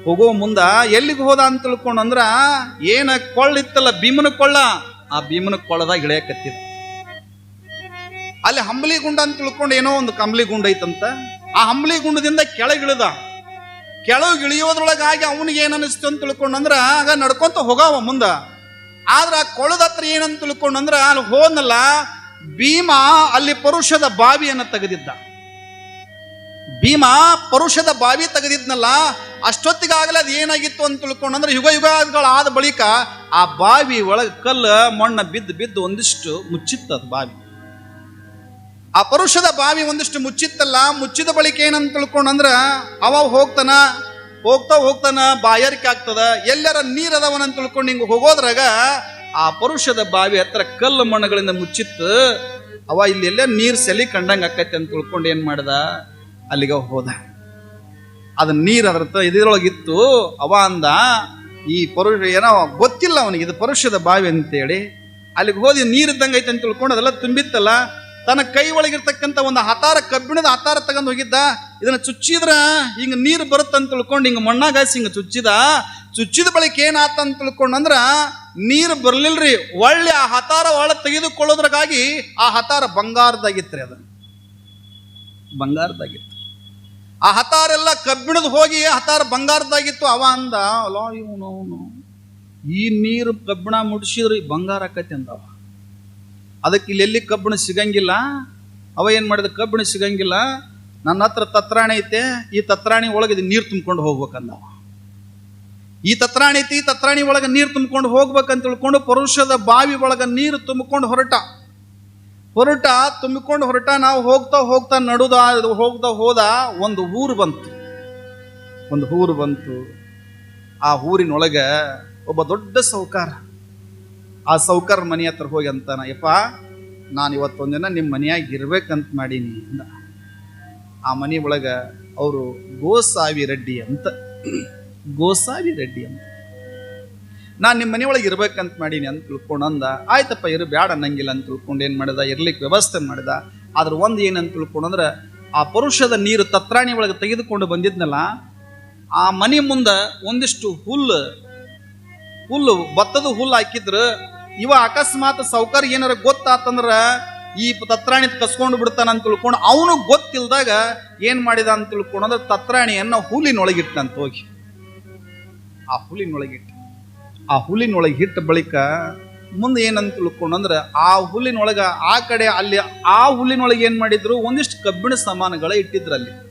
ಹೋಗೋ ಮುಂದ ಎಲ್ಲಿಗೆ ಹೋದ ಅಂತ ತಿಳ್ಕೊಂಡು ಅಂದ್ರ, ಏನ ಕೊಳ್ಳಿತ್ತಲ್ಲ ಭೀಮನ ಕೊಳ್ಳ? ಆ ಭೀಮನ ಕೊಳ್ಳದಾಗ ಇಳಿಯಕತ್ತಿದ ಅಲ್ಲಿ ಹಂಬಲಿ ಗುಂಡ ಅಂತ ತಿಳ್ಕೊಂಡು ಏನೋ ಒಂದು ಕಂಬಲಿ ಗುಂಡ ಐತಂತ. ಆ ಹಂಬಲಿ ಗುಂಡದಿಂದ ಕೆಳಗಿಳಿದ ಕೆಳಗೆ ಇಳಿಯೋದ್ರೊಳಗಾಗಿ ಅವನಿಗೆ ಏನ್ ಅನಿಸ್ತು ಅಂತ ತಿಳ್ಕೊಂಡಂದ್ರ ಆಗ ನಡ್ಕೊಂತ ಹೋಗಾವ ಮುಂದ. ಆದ್ರ ಆ ಕೊಳದ ಹತ್ರ ಏನಂತ ತಿಳ್ಕೊಂಡಂದ್ರ ಅಲ್ಲಿ ಹೋದ್ನಲ್ಲ ಭೀಮ ಅಲ್ಲಿ ಪರುಷದ ಬಾವಿಯನ್ನು ತೆಗೆದಿದ್ದ. ಭೀಮ ಪರುಷದ ಬಾವಿ ತೆಗೆದಿದ್ನಲ್ಲ, ಅಷ್ಟೊತ್ತಿಗಾಗಲೇ ಅದು ಏನಾಗಿತ್ತು ಅಂತ ತಿಳ್ಕೊಂಡಂದ್ರೆ ಯುಗ ಯುಗಗಳಾದ ಬಳಿಕ ಆ ಬಾವಿ ಒಳಗೆ ಕಲ್ಲು, ಮಣ್ಣ ಬಿದ್ದು ಬಿದ್ದು ಒಂದಿಷ್ಟು ಮುಚ್ಚಿತ್ತು ಅದು ಬಾವಿ. ಆ ಪರುಷದ ಬಾವಿ ಒಂದಿಷ್ಟು ಮುಚ್ಚಿತ್ತಲ್ಲ, ಮುಚ್ಚಿದ ಬಳಿಕ ಏನಂತ ತಿಳ್ಕೊಂಡಂದ್ರ ಅವ ಹೋಗ್ತಾನ, ಹೋಗ್ತಾ ಹೋಗ್ತಾನ ಬಾಯಾರಿಕೆ ಆಗ್ತದ, ಎಲ್ಲರ ನೀರದವನ ಅದಾವನ ತಿಳ್ಕೊಂಡು ಹಿಂಗೆ ಹೋಗೋದ್ರಾಗ ಆ ಪರುಷದ ಬಾವಿ ಹತ್ರ ಕಲ್ಲು ಮಣ್ಣುಗಳಿಂದ ಮುಚ್ಚಿತ್ತು. ಅವ ಇಲ್ಲೆಲ್ಲ ನೀರು ಸೆಲಿ ಕಂಡಂಗ ಆಕೈತಿ ಅಂತ ತಿಳ್ಕೊಂಡು ಏನ್ ಮಾಡ್ದ? ಅಲ್ಲಿಗೆ ಹೋದ. ಅದ ನೀರ್ ಅದ್ರ ಇದ್ರೊಳಗಿತ್ತು ಅವ ಅಂದ, ಈ ಪರುಷ ಏನೋ ಗೊತ್ತಿಲ್ಲ ಅವನಿಗೆ, ಇದು ಪರುಷದ ಬಾವಿ ಅಂತೇಳಿ. ಅಲ್ಲಿಗೆ ಹೋದಿ, ನೀರ್ ಇದ್ದಂಗೆ ಐತೆ ಅಂತ ತಿಳ್ಕೊಂಡು ಅದೆಲ್ಲ ತುಂಬಿತ್ತಲ್ಲ. ತನ್ನ ಕೈ ಒಳಗಿರ್ತಕ್ಕಂಥ ಒಂದು ಹತಾರ ಕಬ್ಬಿಣದ ಹತಾರ ತಗೊಂಡು ಹೋಗಿದ್ದ. ಇದನ್ನ ಚುಚ್ಚಿದ್ರ? ಹಿಂಗ ನೀರು ಬರುತ್ತಂತ ತಿಳ್ಕೊಂಡು ಹಿಂಗ ಮಣ್ಣಾಗಾಸಿ ಹಿಂಗ ಚುಚ್ಚಿದ. ಚುಚ್ಚಿದ ಬಳಿಕ ಏನಾತ ಅಂತ ತಿಳ್ಕೊಂಡಂದ್ರ ನೀರು ಬರ್ಲಿಲ್ರಿ, ಒಳ್ಳೆ ಆ ಹತಾರ ಒಳ ತೆಗೆದುಕೊಳ್ಳೋದ್ರಕ್ಕಾಗಿ ಆ ಹತಾರ ಬಂಗಾರದಾಗಿತ್ರಿ ಅದು. ಬಂಗಾರದಾಗಿತ್ತು. ಆ ಹತಾರೆಲ್ಲ ಕಬ್ಬಿಣದ ಹೋಗಿ ಹತಾರ ಬಂಗಾರದಾಗಿತ್ತು, ಅವ ಅಂದ, ಅಲೋ, ಇವನು ಈ ನೀರು ಕಬ್ಬಿಣ ಮುಡಿಸಿದ್ರಿ, ಬಂಗಾರ ಆಕತಿ ಅಂದವ. ಅದಕ್ಕೆ ಇಲ್ಲಿ ಎಲ್ಲಿ ಕಬ್ಬಿಣ ಸಿಗಂಗಿಲ್ಲ? ಅವ ಏನು ಮಾಡಿದ, ಕಬ್ಬಿಣ ಸಿಗಂಗಿಲ್ಲ. ನನ್ನ ಹತ್ರ ತತ್ರಾಣಿ ಐತೆ, ಈ ತತ್ರಾಣಿ ಒಳಗೆ ನೀರು ತುಂಬ್ಕೊಂಡು ಹೋಗ್ಬೇಕಂದವ. ಈ ತತ್ರಾಣಿ ಐತಿ ತತ್ರಾಣಿ ಒಳಗೆ ನೀರು ತುಂಬಿಕೊಂಡು ಹೋಗ್ಬೇಕಂತ ತಿಳ್ಕೊಂಡು ಪರುಷದ ಬಾವಿ ಒಳಗೆ ನೀರು ತುಂಬಿಕೊಂಡು ಹೊರಟ. ಹೊರಟ, ತುಂಬಿಕೊಂಡು ಹೊರಟ, ನಾವು ಹೋಗ್ತಾ ಹೋಗ್ತಾ ನಡುದ ಹೋಗ್ತಾ ಹೋದ ಒಂದು ಊರು ಬಂತು. ಒಂದು ಊರು ಬಂತು. ಆ ಊರಿನೊಳಗೆ ಒಬ್ಬ ದೊಡ್ಡ ಸೌಕಾರ. ಆ ಸೌಕಾರ ಮನೆ ಹತ್ರ ಹೋಗಿ ಅಂತಾನ, ಯಪ್ಪ, ನಾನು ಇವತ್ತೊಂದಿನ ನಿಮ್ಮ ಮನೆಯಾಗಿ ಇರ್ಬೇಕಂತ ಮಾಡೀನಿ ಅಂದ. ಆ ಮನೆ ಒಳಗೆ ಅವರು ಗೋಸಾವಿ ರೆಡ್ಡಿ ಅಂತ. ಗೋಸಾವಿ ರೆಡ್ಡಿ ಅಂತ. ನಾನು ನಿಮ್ಮ ಮನೆಯೊಳಗೆ ಇರ್ಬೇಕಂತ ಮಾಡೀನಿ ಅಂತ ತಿಳ್ಕೊಂಡು ಅಂದ. ಆಯ್ತಪ್ಪ ಇರು, ಬ್ಯಾಡ ಅನ್ನಂಗಿಲ್ಲ ಅಂತ ತಿಳ್ಕೊಂಡು ಏನು ಮಾಡಿದ? ಇರ್ಲಿಕ್ಕೆ ವ್ಯವಸ್ಥೆ ಮಾಡಿದ. ಆದ್ರೆ ಒಂದು ಏನಂತ ತಿಳ್ಕೊಂಡಂದ್ರೆ ಆ ಪರುಷದ ನೀರು ತತ್ರಾಣಿ ಒಳಗೆ ತೆಗೆದುಕೊಂಡು ಬಂದಿದ್ನಲ್ಲ, ಆ ಮನೆ ಮುಂದೆ ಒಂದಿಷ್ಟು ಹುಲ್ಲು ಹುಲ್ಲು, ಭತ್ತದ ಹುಲ್ಲು ಹಾಕಿದ್ರು. ಇವ ಅಕಸ್ಮಾತ್ ಸೌಕರ್ ಏನಾರ ಗೊತ್ತಾತಂದ್ರ ಈ ತತ್ರಾಣಿ ಕಸ್ಕೊಂಡು ಬಿಡ್ತಾನ ಅಂತ ತಿಳ್ಕೊಂಡು, ಅವನು ಗೊತ್ತಿಲ್ದಾಗ ಏನು ಮಾಡಿದ ಅಂತ ತಿಳ್ಕೊಂಡಂದ್ರೆ ತತ್ರಾಣಿಯನ್ನ ಹುಲ್ಲಿನೊಳಗಿಟ್ಟಂತ ಹೋಗಿ. ಆ ಹುಲ್ಲಿನೊಳಗಿಟ್ಟು ಆ ಹುಲ್ಲಿನೊಳಗೆ ಇಟ್ಟ ಬಳಿಕ ಮುಂದೆ ಏನಂತ ತಿಳ್ಕೊಂಡಂದ್ರೆ ಆ ಹುಲ್ಲಿನೊಳಗೆ ಆ ಕಡೆ ಅಲ್ಲಿ ಆ ಹುಲ್ಲಿನೊಳಗೆ ಏನು ಮಾಡಿದ್ರು? ಒಂದಿಷ್ಟು ಕಬ್ಬಿಣ ಸಾಮಾನುಗಳ ಇಟ್ಟಿದ್ರು ಅಲ್ಲಿ.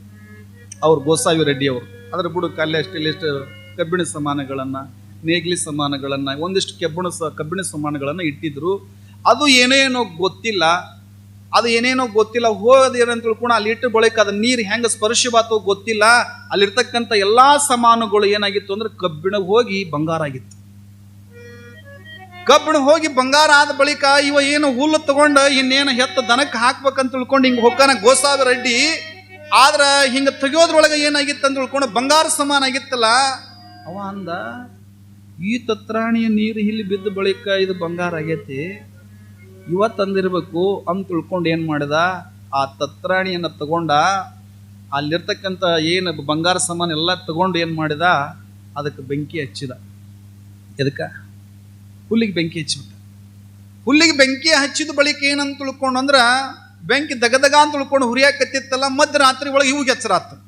ಅವ್ರು ಗೋಸಾವಿ ರೆಡ್ಡಿ ಅವರು. ಅದ್ರ ಬುಡಕ್ಕೆ ಅಲ್ಲಿ ಅಷ್ಟು ಇಲ್ಲಿಷ್ಟು ಕಬ್ಬಿಣ ಸಾಮಾನುಗಳನ್ನ, ನೇಗ್ಲಿ ಸಾಮಾನುಗಳನ್ನ, ಒಂದಿಷ್ಟು ಕೆಬ್ಬಣ ಸ, ಕಬ್ಬಿಣ ಸಾಮಾನುಗಳನ್ನ ಇಟ್ಟಿದ್ರು. ಅದು ಏನೇನೋ ಗೊತ್ತಿಲ್ಲ. ಅದು ಏನೇನೋ ಗೊತ್ತಿಲ್ಲ ಹೋಗೋದೇನಂತ ತಿಳ್ಕೊಂಡು ಅಲ್ಲಿ ಇಟ್ಟು ಬಳಿಕ ಅದು ನೀರು ಹೆಂಗೆ ಸ್ಪರ್ಶವಾತೋ ಗೊತ್ತಿಲ್ಲ. ಅಲ್ಲಿರ್ತಕ್ಕಂಥ ಎಲ್ಲಾ ಸಮಾನುಗಳು ಏನಾಗಿತ್ತು ಅಂದ್ರೆ ಕಬ್ಬಿಣ ಹೋಗಿ ಬಂಗಾರ ಆಗಿತ್ತು. ಕಬ್ಬಿಣ ಹೋಗಿ ಬಂಗಾರ ಆದ ಬಳಿಕ ಇವ ಏನು ಹುಲ್ಲು ತಗೊಂಡು ಇನ್ನೇನು ಹೆತ್ತ ದನಕ್ಕೆ ಹಾಕ್ಬೇಕಂತ ತಿಳ್ಕೊಂಡು ಹಿಂಗೆ ಹೊಕ್ಕನ ಗೋಸಾವಿ ರೆಡ್ಡಿ. ಆದ್ರೆ ಹಿಂಗ ತೆಗಿಯೋದ್ರೊಳಗೆ ಏನಾಗಿತ್ತು ಅಂತ ತಿಳ್ಕೊಂಡು ಬಂಗಾರ ಸಮಾನ ಆಗಿತ್ತಲ್ಲ, ಅವ ಅಂದ, ಈ ತತ್ರಾಣಿಯ ನೀರು ಇಲ್ಲಿ ಬಿದ್ದ ಬಳಿಕ ಇದು ಬಂಗಾರ ಆಗೈತಿ. ಇವತ್ತು ಅಂದಿರಬೇಕು ಅಂತ ತಿಳ್ಕೊಂಡು ಏನು ಮಾಡಿದ? ಆ ತತ್ರಾಣಿಯನ್ನು ತಗೊಂಡ ಅಲ್ಲಿರ್ತಕ್ಕಂಥ ಏನು ಬಂಗಾರ ಸಾಮಾನು ಎಲ್ಲ ತಗೊಂಡು ಏನು ಮಾಡಿದ? ಅದಕ್ಕೆ ಬೆಂಕಿ ಹಚ್ಚಿದ. ಎದಕ್ಕ? ಹುಲ್ಲಿಗೆ ಬೆಂಕಿ ಹಚ್ಚಿಬಿಟ್ಟ. ಹುಲ್ಲಿಗೆ ಬೆಂಕಿ ಹಚ್ಚಿದ ಬಳಿಕ ಏನಂತ ತಿಳ್ಕೊಂಡು ಅಂದ್ರೆ ಬೆಂಕಿ ದಗದಗ ಅಂತ ತಿಳ್ಕೊಂಡು ಹುರಿಯಾಕತ್ತಿತ್ತಲ್ಲ, ಮಧ್ಯರಾತ್ರಿ ಒಳಗೆ ಇವಾಗ ಎಚ್ಚರಾತು.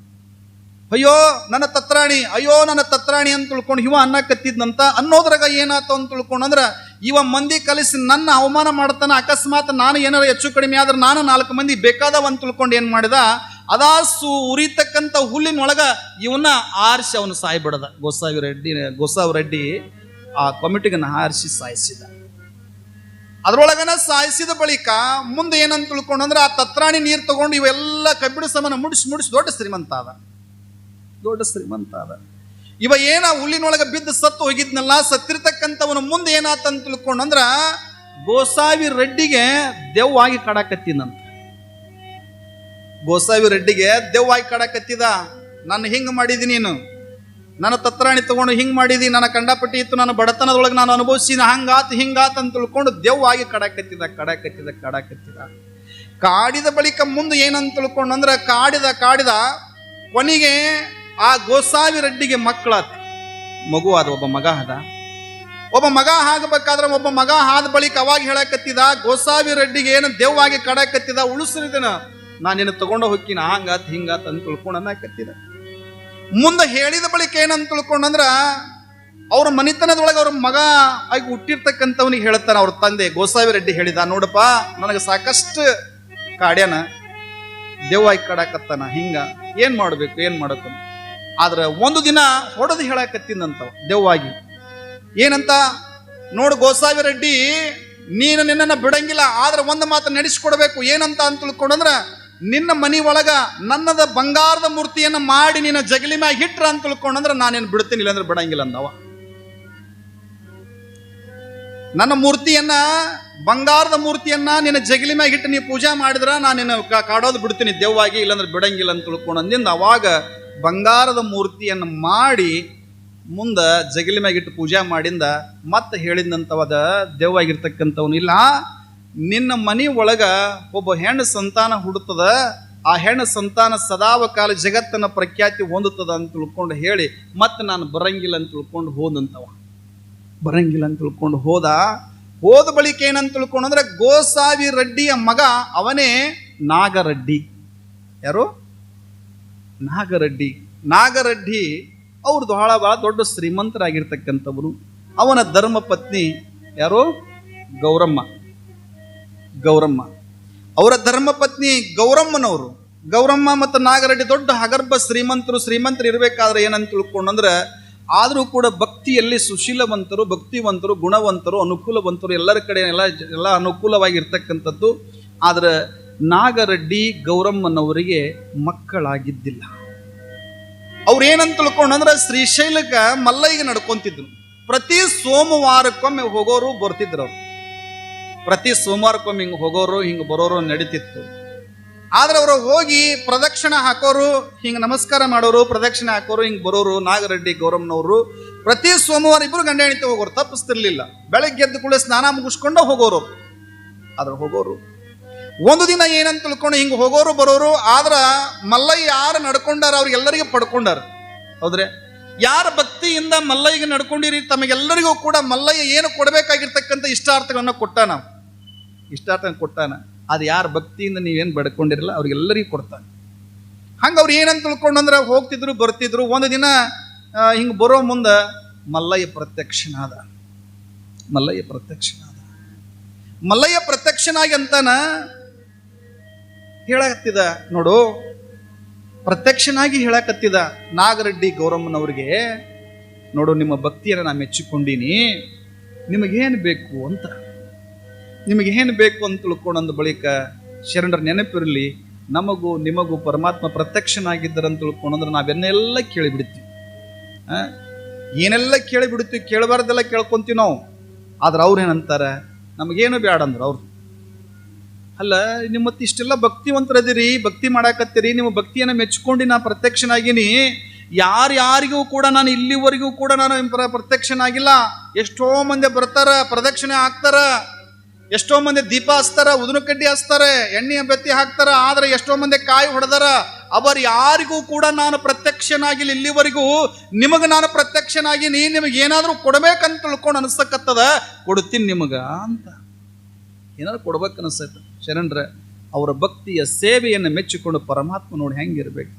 ಅಯ್ಯೋ, ನನ್ನ ತತ್ರಾಣಿ. ಅಯ್ಯೋ, ನನ್ನ ತತ್ರಾಣಿ ಅಂತ ತಿಳ್ಕೊಂಡು ಇವ ಅನ್ನಕತ್ತಿದ್ನಂತ ಅನ್ನೋದ್ರಾಗ ಏನಾಯ್ತು ಅಂತ ತಿಳ್ಕೊಂಡು ಅಂದ್ರೆ, ಇವ ಮಂದಿ ಕಲಿಸಿ ನನ್ನ ಅವಮಾನ ಮಾಡ್ತಾನ ಅಕಸ್ಮಾತ್ ನಾನು ಏನಾರ ಹೆಚ್ಚು ಕಡಿಮೆ ಆದ್ರೆ ನಾನು ನಾಲ್ಕು ಮಂದಿ ಬೇಕಾದವ ಅಂತ ತಿಳ್ಕೊಂಡು ಏನು ಮಾಡಿದ? ಅದಾಸು ಉರಿತಕ್ಕಂಥ ಹುಲ್ಲಿನೊಳಗ ಇವನ್ನ ಆರಿಸಿ ಅವನು ಸಾಯ್ಬಿಡದ. ಗೋಸಾವಿ ರೆಡ್ಡಿ, ಗೋಸಾವ್ ರೆಡ್ಡಿ ಆ ಕಮಿಟಿಗನ್ನ ಆರಿಸಿ ಸಾಯಿಸಿದ. ಅದರೊಳಗನ ಸಾಯಿಸಿದ ಬಳಿಕ ಮುಂದೆ ಏನಂತ ತಿಳ್ಕೊಂಡಂದ್ರೆ ಆ ತತ್ರಾಣಿ ನೀರು ತಗೊಂಡು ಇವೆಲ್ಲ ಕಬ್ಬಿಣ ಸಮನ ಮುಡಿಸಿ ಮುಡಿಸಿ ದೊಡ್ಡ ಶ್ರೀಮಂತ ಅದ ದೊಡ್ಡ ಶ್ರೀಮಂತ ಅದ ಇವ ಏನ ಹುಲ್ಲಿನೊಳಗೆ ಬಿದ್ದು ಸತ್ತು ಹೋಗಿದ್ನಲ್ಲ, ಸತ್ತಿರ್ತಕ್ಕಂಥವನು ಮುಂದೆ ಏನಾತಂತ ತಿಳ್ಕೊಂಡು ಅಂದ್ರ, ಗೋಸಾವಿ ರೆಡ್ಡಿಗೆ ದೆವ್ವಾಗಿ ಕಡಾಕತ್ತಿನಂತ. ಗೋಸಾವಿ ರೆಡ್ಡಿಗೆ ದೆವ್ವಾಗಿ ಕಾಡಾಕತ್ತಿದ, ನನ್ನ ಹಿಂಗ್ ಮಾಡಿದಿ ನೀನು? ನನ್ನ ತತ್ರಾಣಿ ತಗೊಂಡು ಹಿಂಗ್ ಮಾಡಿದಿ? ನನ್ನ ಕಂಡಪಟ್ಟಿ ಇತ್ತು, ನನ್ನ ಬಡತನದೊಳಗೆ ನಾನು ಅನುಭವಿಸಿನ ಹಂಗಾತ್ ಹಿಂಗಾತ್ ಅಂತ ತಿಳ್ಕೊಂಡು ದೆವ್ವಾಗಿ ಕಡಕತ್ತಿದ ಕಡಕತ್ತಿದ ಕಡಕತ್ತಿದ. ಕಾಡಿದ ಬಳಿಕ ಮುಂದೆ ಏನಂತ ತಿಳ್ಕೊಂಡು ಅಂದ್ರೆ, ಕಾಡಿದ ಕಾಡಿದ ಕೊನೆಗೆ ಆ ಗೋಸಾವಿ ರೆಡ್ಡಿಗೆ ಮಕ್ಕಳಾತ. ಮಗು ಆದ ಒಬ್ಬ ಮಗ ಆದ. ಒಬ್ಬ ಮಗ ಆಗಬೇಕಾದ್ರೆ ಒಬ್ಬ ಮಗ ಆದ ಬಳಿಕ ಅವಾಗ ಹೇಳಕತ್ತಿದ ಗೋಸಾವಿ ರೆಡ್ಡಿಗೆ ಏನು ದೇವ್ವಾಗಿ ಕಡಕತ್ತಿದ ನಾನು ನಿನ್ನ ತಗೊಂಡು ಹೋಗ್ತೀನಿ ಹಂಗಾತ್, ಹಿಂಗಾತ್ ಅಂತ ತಿಳ್ಕೊಂಡು ಅನ್ನಕತ್ತಿದ. ಮುಂದೆ ಹೇಳಿದ ಬಳಿಕ ಏನಂತ ತಿಳ್ಕೊಂಡಂದ್ರ ಅವ್ರ ಮನಿತನದೊಳಗೆ ಅವ್ರ ಮಗ ಆಗಿ ಹುಟ್ಟಿರ್ತಕ್ಕಂಥವನಿಗೆ ಹೇಳ್ತಾನೆ ಅವ್ರ ತಂದೆ ಗೋಸಾವಿ ರೆಡ್ಡಿ ಹೇಳಿದ, ನೋಡಪ್ಪ, ನನಗೆ ಸಾಕಷ್ಟು ಕಾಡ್ಯಾನ, ದೇವ್ವಾಗಿ ಕಡಾಕತ್ತಾನ, ಹಿಂಗ, ಏನ್ ಮಾಡ್ಬೇಕು, ಏನ್ ಮಾಡಬೇಕು ಆದ್ರೆ ಒಂದು ದಿನ ಹೊಡೆದು ಹೇಳಕತ್ತಿಂದಂತವ ದೆವ್ವಾಗಿ ಏನಂತ? ನೋಡು ಗೋಸಾವಿ ರೆಡ್ಡಿ, ನೀನು ನಿನ್ನನ್ನು ಬಿಡಂಗಿಲ್ಲ, ಆದ್ರೆ ಒಂದು ಮಾತು ನಡೆಸಿಕೊಡ್ಬೇಕು. ಏನಂತ ಅಂತ ತಿಳ್ಕೊಂಡಂದ್ರ, ನಿನ್ನ ಮನಿ ಒಳಗ ನನ್ನದ ಬಂಗಾರದ ಮೂರ್ತಿಯನ್ನು ಮಾಡಿ ನಿನ್ನ ಜಗಲಿ ಮ್ಯಾಗ ಹಿಟ್ರ ಅಂತ ತಿಳ್ಕೊಂಡಂದ್ರ ನಾನೇನು ಬಿಡ್ತೀನಿ, ಇಲ್ಲಾಂದ್ರೆ ಬಿಡಂಗಿಲ್ಲ ಅಂದವ. ನನ್ನ ಮೂರ್ತಿಯನ್ನ, ಬಂಗಾರದ ಮೂರ್ತಿಯನ್ನ ನಿನ್ನ ಜಗಲಿ ಮ್ಯಾಗ ಹಿಟ್ಟು ನೀ ಪೂಜಾ ಮಾಡಿದ್ರ ನಾನು ನಿನ್ನ ಕಾಡೋದು ಬಿಡ್ತೀನಿ ದೆವ್ವಾಗಿ ಇಲ್ಲಾಂದ್ರೆ ಬಿಡಂಗಿಲ್ಲ ಅಂತ ತಿಳ್ಕೊಂಡು ಅವಾಗ ಬಂಗಾರದ ಮೂರ್ತಿಯನ್ನು ಮಾಡಿ ಮುಂದೆ ಜಗಲಿ ಮ್ಯಾಗಿಟ್ಟು ಪೂಜೆ ಮಾಡಿಂದ ಮತ್ತೆ ಹೇಳಿದಂಥವಾದ ಇಲ್ಲ, ನಿನ್ನ ಮನೆ ಒಳಗ ಒಬ್ಬ ಹೆಣ್ಣು ಸಂತಾನ ಹುಡುತದ ಆ ಹೆಣ್ಣು ಸಂತಾನ ಸದಾವ ಕಾಲ ಜಗತ್ತನ್ನ ಪ್ರಖ್ಯಾತಿ ಹೊಂದುತ್ತದ ಅಂತ ತಿಳ್ಕೊಂಡು ಹೇಳಿ, ಮತ್ತೆ ನಾನು ಬರಂಗಿಲ್ಲ ಅಂತ ತಿಳ್ಕೊಂಡು ಹೋದಂತವ. ಬರಂಗಿಲ್ಲ ಅಂತ ತಿಳ್ಕೊಂಡು ಹೋದ. ಹೋದ ಬಳಿಕ ಏನಂತ ತಿಳ್ಕೊಂಡು ಅಂದ್ರೆ ಗೋಸಾವಿ ರೆಡ್ಡಿಯ ಮಗ ಅವನೇ ನಾಗರೆಡ್ಡಿ. ಯಾರು? ನಾಗರೆಡ್ಡಿ. ನಾಗರೆಡ್ಡಿ ಅವರು ಬಹಳ ಬಹಳ ದೊಡ್ಡ ಶ್ರೀಮಂತರಾಗಿರ್ತಕ್ಕಂಥವರು. ಅವನ ಧರ್ಮ ಪತ್ನಿ ಯಾರು? ಗೌರಮ್ಮ. ಗೌರಮ್ಮ. ಅವರ ಧರ್ಮಪತ್ನಿ ಗೌರಮ್ಮನವರು. ಗೌರಮ್ಮ ಮತ್ತು ನಾಗರೆಡ್ಡಿ ದೊಡ್ಡ ಹಗರ್ಭ ಶ್ರೀಮಂತರು ಶ್ರೀಮಂತರು ಇರಬೇಕಾದ್ರೆ ಏನಂತ ತಿಳ್ಕೊಂಡಂದ್ರೆ ಆದರೂ ಕೂಡ ಭಕ್ತಿಯಲ್ಲಿ ಸುಶೀಲವಂತರು, ಭಕ್ತಿವಂತರು, ಗುಣವಂತರು, ಅನುಕೂಲವಂತರು ಎಲ್ಲರ ಕಡೆ ಎಲ್ಲ ಎಲ್ಲ ಅನುಕೂಲವಾಗಿರ್ತಕ್ಕಂಥದ್ದು. ಆದ್ರೆ ನಾಗರೆಡ್ಡಿ ಗೌರಮ್ಮನವರಿಗೆ ಮಕ್ಕಳಾಗಿದ್ದಿಲ್ಲ. ಅವ್ರು ಏನಂತ ತಿಳ್ಕೊಂಡಂದ್ರೆ ಶ್ರೀಶೈಲಕ ಮಲ್ಲಯ್ಯಗೆ ನಡ್ಕೊಂತಿದ್ರು. ಪ್ರತಿ ಸೋಮವಾರಕ್ಕೊಮ್ಮೆ ಹೋಗೋರು ಬರ್ತಿದ್ರು ಅವರು. ಪ್ರತಿ ಸೋಮವಾರಕ್ಕೊಮ್ಮೆ ಹಿಂಗೆ ಹೋಗೋರು, ಹಿಂಗೆ ಬರೋರು ನಡೀತಿತ್ತು. ಆದ್ರೆ ಅವರು ಹೋಗಿ ಪ್ರದಕ್ಷಿಣೆ ಹಾಕೋರು, ಹಿಂಗೆ ನಮಸ್ಕಾರ ಮಾಡೋರು, ಪ್ರದಕ್ಷಿಣೆ ಹಾಕೋರು, ಹಿಂಗೆ ಬರೋರು ನಾಗರೆಡ್ಡಿ ಗೌರಮ್ಮನವರು, ಪ್ರತಿ ಸೋಮವಾರ ಇಬ್ಬರು ಗಂಡ ಹೆಣಿತ ಹೋಗೋರು, ತಪ್ಪಿಸ್ತಿರ್ಲಿಲ್ಲ. ಬೆಳಗ್ಗೆ ಎದ್ದು ಕೂಡ ಸ್ನಾನ ಮುಗಿಸ್ಕೊಂಡು ಹೋಗೋರು ಆದ್ರೆ ಹೋಗೋರು ಒಂದು ದಿನ ಏನಂತ ತಿಳ್ಕೊಂಡು ಹಿಂಗೆ ಹೋಗೋರು ಬರೋರು, ಆದ್ರೆ ಮಲ್ಲಯ್ಯ ಯಾರು ನಡ್ಕೊಂಡಾರ ಅವ್ರಿಗೆಲ್ಲರಿಗೂ ಪಡ್ಕೊಂಡಾರ. ಹೌದ್ರೆ? ಯಾರ ಭಕ್ತಿಯಿಂದ ಮಲ್ಲಯ್ಯಗೆ ನಡ್ಕೊಂಡಿರಿ, ತಮಗೆಲ್ಲರಿಗೂ ಕೂಡ ಮಲ್ಲಯ್ಯ ಏನು ಕೊಡಬೇಕಾಗಿರ್ತಕ್ಕಂಥ ಇಷ್ಟಾರ್ಥಗಳನ್ನು ಕೊಟ್ಟಾನ ಇಷ್ಟಾರ್ಥ ಕೊಟ್ಟಾನ. ಅದು ಯಾರ ಭಕ್ತಿಯಿಂದ ನೀವೇನು ಬಡ್ಕೊಂಡಿರಲ್ಲ, ಅವ್ರಿಗೆಲ್ಲರಿಗೂ ಕೊಡ್ತಾನೆ. ಹಂಗೆ ಅವ್ರು ಏನಂತ ತಿಳ್ಕೊಂಡಂದ್ರೆ ಹೋಗ್ತಿದ್ರು, ಬರ್ತಿದ್ರು. ಒಂದು ದಿನ ಹಿಂಗೆ ಬರೋ ಮುಂದೆ ಮಲ್ಲಯ್ಯ ಪ್ರತ್ಯಕ್ಷನಾದ. ಮಲ್ಲಯ್ಯ ಪ್ರತ್ಯಕ್ಷನಾದ. ಮಲ್ಲಯ್ಯ ಪ್ರತ್ಯಕ್ಷನಾಗಿ ಅಂತಾನ ಹೇಳಕತ್ತಿದ ನೋಡು. ಪ್ರತ್ಯಕ್ಷನಾಗಿ ಹೇಳಕತ್ತಿದ ನಾಗರೆಡ್ಡಿ ಗೌರಮ್ಮನವ್ರಿಗೆ, ನೋಡು, ನಿಮ್ಮ ಭಕ್ತಿಯನ್ನು ನಾನು ಮೆಚ್ಚಿಕೊಂಡೀನಿ. ನಿಮಗೇನು ಬೇಕು ಅಂತ. ನಿಮಗೇನು ಬೇಕು ಅಂತ ತಿಳ್ಕೊಂಡಂದ ಬಳಿಕ ಶರಣರ ನೆನಪಿರಲಿ, ನಮಗೂ ನಿಮಗೂ ಪರಮಾತ್ಮ ಪ್ರತ್ಯಕ್ಷನಾಗಿದ್ದರಂತ ತಿಳ್ಕೊಂಡಂದ್ರೆ ನಾವೆನ್ನೆಲ್ಲ ಕೇಳಿಬಿಡ್ತೀವಿ? ಏನೆಲ್ಲ ಕೇಳಿಬಿಡ್ತೀವಿ ಕೇಳಬಾರ್ದೆಲ್ಲ ಕೇಳ್ಕೊಂತೀವಿ ನಾವು. ಆದ್ರೆ ಅವ್ರು ಏನಂತಾರೆ? ನಮಗೇನು ಬೇಡ ಅಂದ್ರೆ ಅವ್ರು ಅಲ್ಲ, ನಿಮ್ಮ ಮತ್ತೆ ಇಷ್ಟೆಲ್ಲ ಭಕ್ತಿವಂತರದಿರಿ, ಭಕ್ತಿ ಮಾಡಾಕತ್ತೀರಿ, ನಿಮ್ಮ ಭಕ್ತಿಯನ್ನು ಮೆಚ್ಕೊಂಡು ನಾ ಪ್ರತ್ಯಕ್ಷನಾಗಿನಿ. ಯಾರ್ಯಾರಿಗೂ ಕೂಡ ನಾನು ಇಲ್ಲಿವರೆಗೂ ಕೂಡ ನಾನು ಪ್ರ- ಪ್ರತ್ಯಕ್ಷನಾಗಿಲ್ಲ. ಎಷ್ಟೋ ಮಂದಿ ಬರ್ತಾರ, ಪ್ರದಕ್ಷಿಣೆ ಹಾಕ್ತಾರ, ಎಷ್ಟೋ ಮಂದಿ ದೀಪ ಹಚ್ತಾರ, ಉದುನು ಕಡ್ಡಿ ಹಚ್ತಾರೆ, ಎಣ್ಣೆ ಬೆತ್ತಿ ಹಾಕ್ತಾರ, ಆದ್ರೆ ಎಷ್ಟೋ ಮಂದಿ ಕಾಯಿ ಹೊಡೆದಾರ. ಅವರು ಯಾರಿಗೂ ಕೂಡ ನಾನು ಪ್ರತ್ಯಕ್ಷನಾಗಿಲ್ಲ ಇಲ್ಲಿವರೆಗೂ. ನಿಮಗೆ ನಾನು ಪ್ರತ್ಯಕ್ಷನಾಗಿ ನೀ ನಿಮಗೆ ಏನಾದರೂ ಕೊಡ್ಬೇಕಂತ ತಿಳ್ಕೊಂಡು ಅನಿಸ್ತಕ್ಕತ್ತದ ಕೊಡ್ತೀನಿ ನಿಮಗ ಅಂತ. ಏನಾದ್ರು ಕೊಡ್ಬೇಕು ಅನಿಸ್ತೈತೆ ಶರಣ್ರ ಅವರ ಭಕ್ತಿಯ ಸೇವೆಯನ್ನು ಮೆಚ್ಚಿಕೊಂಡು ಪರಮಾತ್ಮ ನೋಡಿ ಹೆಂಗಿರ್ಬೇಕು.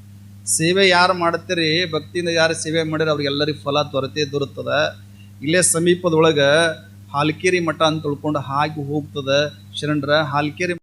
ಸೇವೆ ಯಾರು ಮಾಡ್ತೀರಿ ಭಕ್ತಿಯಿಂದ ಯಾರು ಸೇವೆ ಮಾಡಿರಿ ಅವ್ರಿಗೆಲ್ಲರಿಗೆ ಫಲ ದೊರೆತೇ ದೊರೆತದ ಇಲ್ಲೇ ಸಮೀಪದೊಳಗೆ ಹಾಲ್ಕೇರಿ ಮಠ ಅಂತ ತಿಳ್ಕೊಂಡು ಹಾಗೆ ಹೋಗ್ತದ. ಶರಣರ ಹಾಲ್ಕೇರಿ